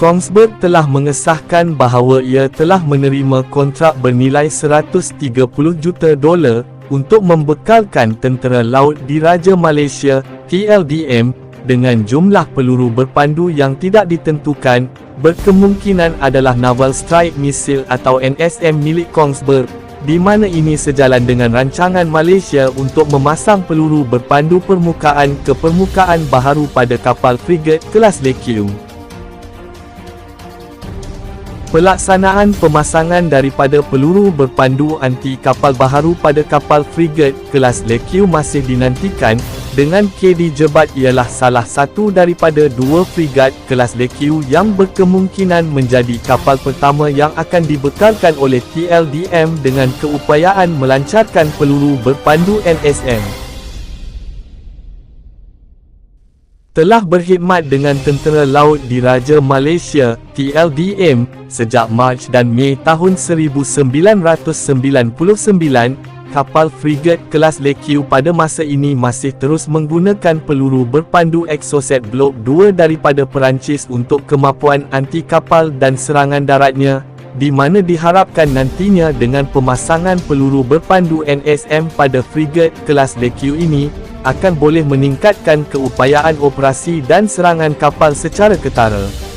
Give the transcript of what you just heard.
Kongsberg telah mengesahkan bahawa ia telah menerima kontrak bernilai 130 juta dolar untuk membekalkan Tentera Laut Diraja Malaysia TLDM dengan jumlah peluru berpandu yang tidak ditentukan berkemungkinan adalah Naval Strike Missile atau NSM milik Kongsberg di mana ini sejalan dengan rancangan Malaysia untuk memasang peluru berpandu permukaan ke permukaan baharu pada kapal frigate kelas Lekiu. Pelaksanaan pemasangan daripada peluru berpandu anti kapal baharu pada kapal frigate kelas Lekiu masih dinantikan, dengan KD Jebat ialah salah satu daripada dua frigat kelas Lekiu yang berkemungkinan menjadi kapal pertama yang akan dibekalkan oleh TLDM dengan keupayaan melancarkan peluru berpandu NSM. Telah berkhidmat dengan Tentera Laut Diraja Malaysia TLDM sejak Mac dan Mei tahun 1999 kapal frigate kelas Lekiu pada masa ini masih terus menggunakan peluru berpandu Exocet Block 2 daripada Perancis untuk kemapuan anti kapal dan serangan daratnya di mana diharapkan nantinya dengan pemasangan peluru berpandu NSM pada frigate kelas Lekiu ini akan boleh meningkatkan keupayaan operasi dan serangan kapal secara ketara.